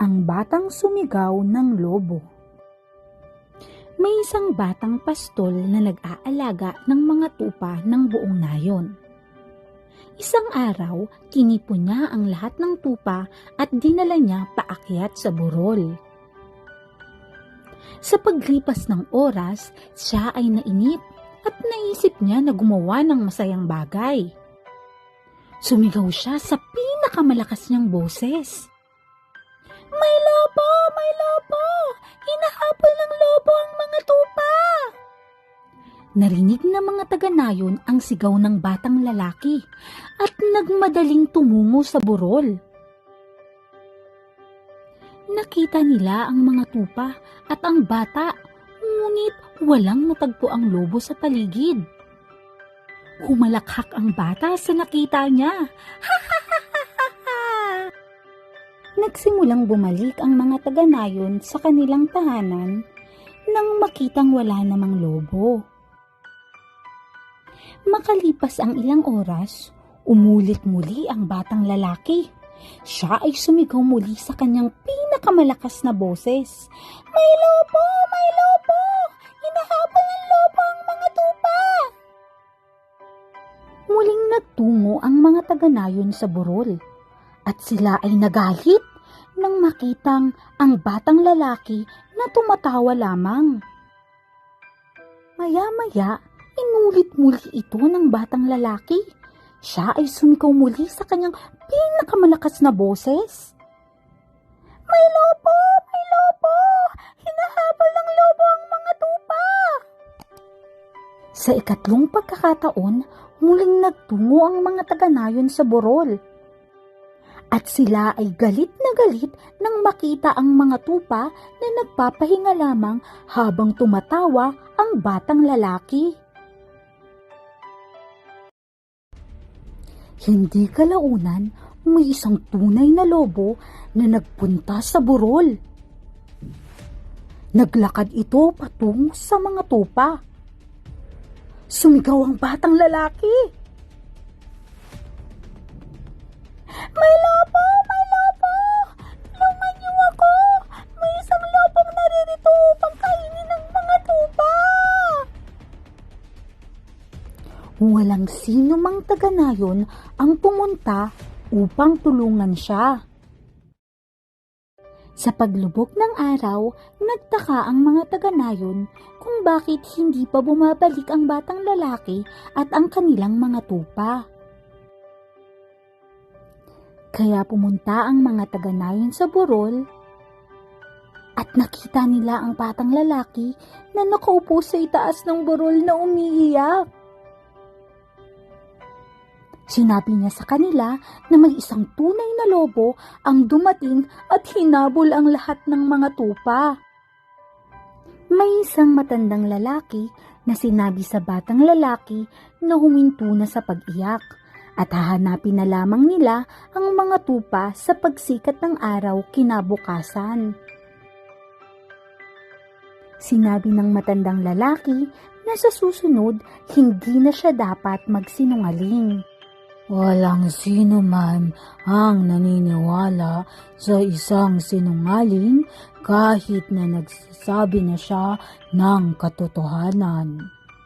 Ang batang sumigaw ng lobo. May isang batang pastol na nag-aalaga ng mga tupa ng buong nayon. Isang araw, tinipon niya ang lahat ng tupa at dinala niya paakyat sa burol. Sa paglipas ng oras, siya ay nainip at naisip niya na gumawa ng masayang bagay. Sumigaw siya sa pinakamalakas niyang boses. May lobo! May lobo! Hinahabol ng lobo ang mga tupa! Narinig ng mga taga-nayon ang sigaw ng batang lalaki at nagmadaling tumungo sa burol. Nakita nila ang mga tupa at ang bata, ngunit walang natagpo ang lobo sa paligid. Humalakhak ang bata sa nakita niya. Nagsimulang bumalik ang mga taga-nayon sa kanilang tahanan nang makitang wala namang lobo. Makalipas ang ilang oras, umulit muli ang batang lalaki. Siya ay sumigaw muli sa kanyang pinakamalakas na boses. May lobo! May lobo! Hinahabol ng lobo ang mga tupa! Muling nagtungo ang mga taga-nayon sa burol at sila ay nagalit nang makitang ang batang lalaki na tumatawa lamang. Maya-maya, inulit muli ito ng batang lalaki. Siya ay sumigaw muli sa kanyang pinakamalakas na boses. May lobo! May lobo! Hinahabol ng lobo ang mga tupa! Sa ikatlong pagkakataon, muling nagtungo ang mga taga-nayon sa burol. At sila ay galit na galit nang makita ang mga tupa na nagpapahinga lamang habang tumatawa ang batang lalaki. Hindi kalaunan, may isang tunay na lobo na nagpunta sa burol. Naglakad ito patungo sa mga tupa. Sumigaw ang batang lalaki. May Walang sino mang taga-nayon ang pumunta upang tulungan siya. Sa paglubog ng araw, nagtaka ang mga taga-nayon kung bakit hindi pa bumabalik ang batang lalaki at ang kanilang mga tupa. Kaya pumunta ang mga taga-nayon sa burol at nakita nila ang batang lalaki na nakaupo sa itaas ng burol na umiiyak. Sinabi niya sa kanila na may isang tunay na lobo ang dumating at hinabol ang lahat ng mga tupa. May isang matandang lalaki na sinabi sa batang lalaki na huminto na sa pag-iyak at hahanapin na lamang nila ang mga tupa sa pagsikat ng araw kinabukasan. Sinabi ng matandang lalaki na sa susunod hindi na siya dapat magsinungaling. Walang sino man ang naniniwala sa isang sinungaling kahit na nagsasabi na siya ng katotohanan.